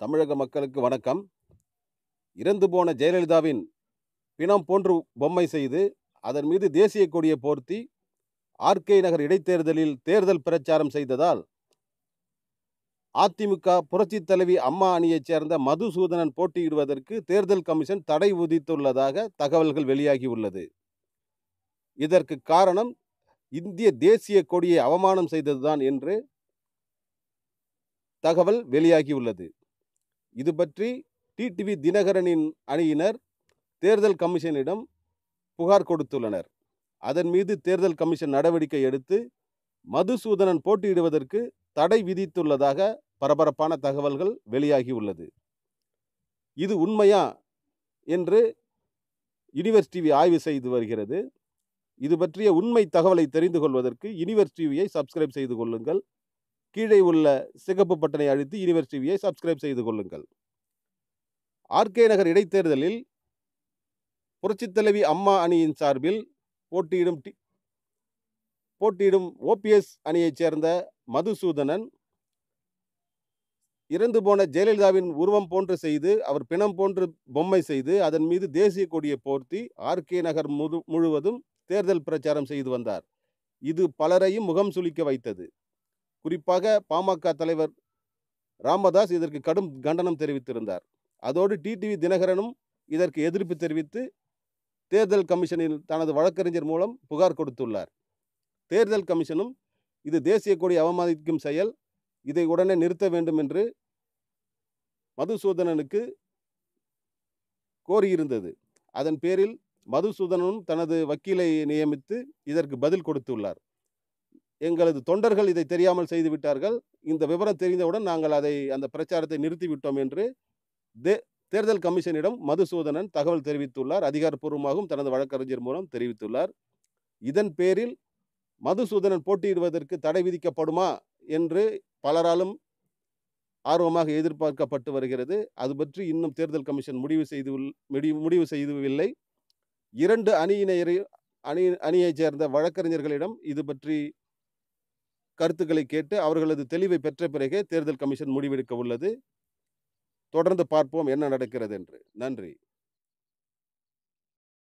தமிழக மக்களுக்கு வணக்கம். இறந்து போன ஜெயலலிதாவின் பிணம் போன்று பொம்மை செய்து அதன் மீது தேசிய கொடியை போர்த்தி ஆர்கே நகர் இடைத்தேர்தலில் தேர்தல் பிரச்சாரம் செய்ததால் அதிமுக புரட்சித் தலைவி அம்மா அணியைச் சேர்ந்த மதுசூதனன் போட்டியிடுவதற்கு தேர்தல் கமிஷன் தடை விதித்துள்ளதாக தகவல்கள் வெளியாகியுள்ளது. இதற்கு காரணம் இந்திய தேசிய கொடியை அவமானம் செய்ததுதான் என்று தகவல் வெளியாகியுள்ளது. இது பற்றி டிடிவி தினகரனின் அணியினர் தேர்தல் கமிஷனிடம் புகார் கொடுத்துள்ளனர். அதன் மீது தேர்தல் கமிஷன் நடவடிக்கை எடுத்து மதுசூதனன் போட்டியிடுவதற்கு தடை விதித்துள்ளதாக பரபரப்பான தகவல்கள் வெளியாகியுள்ளது. இது உண்மையா என்று யுனிவர்ஸ் டிவி ஆய்வு செய்து வருகிறது. இது பற்றிய உண்மை தகவலை தெரிந்து கொள்வதற்கு யுனிவர்ஸ் டிவியை சப்ஸ்கிரைப் செய்து கொள்ளுங்கள். கீழே உள்ள சிகப்பு பட்டனை அழுத்தி யூனிவர்ஸ் டிவியை சப்ஸ்கிரைப் செய்து கொள்ளுங்கள். ஆர்கே நகர் இடைத்தேர்தலில் புரட்சித் தலைவி அம்மா அணியின் சார்பில் போட்டியிடும் டி போட்டியிடும் ஓபிஎஸ் அணியைச் சேர்ந்த மதுசூதனன் இறந்து போன ஜெயலலிதாவின் உருவம் போன்று செய்து அவர் பிணம் போன்று பொம்மை செய்து அதன் மீது தேசிய கொடியை போர்த்தி ஆர்கே நகர் முழு முழுவதும் தேர்தல் பிரச்சாரம் செய்து வந்தார். இது பலரையும் முகம் சுளிக்க வைத்தது. குறிப்பாக பாமக தலைவர் ராமதாஸ் இதற்கு கடும் கண்டனம் தெரிவித்திருந்தார். அதோடு டிடிவி தினகரனும் இதற்கு எதிர்ப்பு தெரிவித்து தேர்தல் கமிஷனில் தனது வழக்கறிஞர் மூலம் புகார் கொடுத்துள்ளார். தேர்தல் கமிஷனும் இது தேசிய கொடி அவமதிக்கும் செயல் இதை உடனே நிறுத்த வேண்டும் என்று மதுசூதனனுக்கு கோரியிருந்தது. அதன் பேரில் மதுசூதனனும் தனது வக்கீலை நியமித்து இதற்கு பதில் கொடுத்துள்ளார். எங்களது தொண்டர்கள் இதை தெரியாமல் செய்துவிட்டார்கள் இந்த விவரம் தெரிந்தவுடன் நாங்கள் அதை அந்த பிரச்சாரத்தை நிறுத்திவிட்டோம் என்று தே தேர்தல் கமிஷனிடம் மதுசூதனன் தகவல் தெரிவித்துள்ளார். அதிகாரப்பூர்வமாகவும் தனது வழக்கறிஞர் மூலம் தெரிவித்துள்ளார். இதன் பேரில் மதுசூதனன் போட்டியிடுவதற்கு தடை விதிக்கப்படுமா என்று பலராலும் ஆர்வமாக எதிர்பார்க்கப்பட்டு வருகிறது. அது பற்றி இன்னும் தேர்தல் கமிஷன் முடிவு செய்து முடிவு செய்தவில்லை. இரண்டு அணியினரை அணி அணியைச் சேர்ந்த வழக்கறிஞர்களிடம் இது பற்றி கருத்துக்களை கேட்டு அவர்களது தெளிவை பெற்ற பிறகே தேர்தல் கமிஷன் முடிவெடுக்க உள்ளது. தொடர்ந்து பார்ப்போம் என்ன நடக்கிறது என்று நன்றி.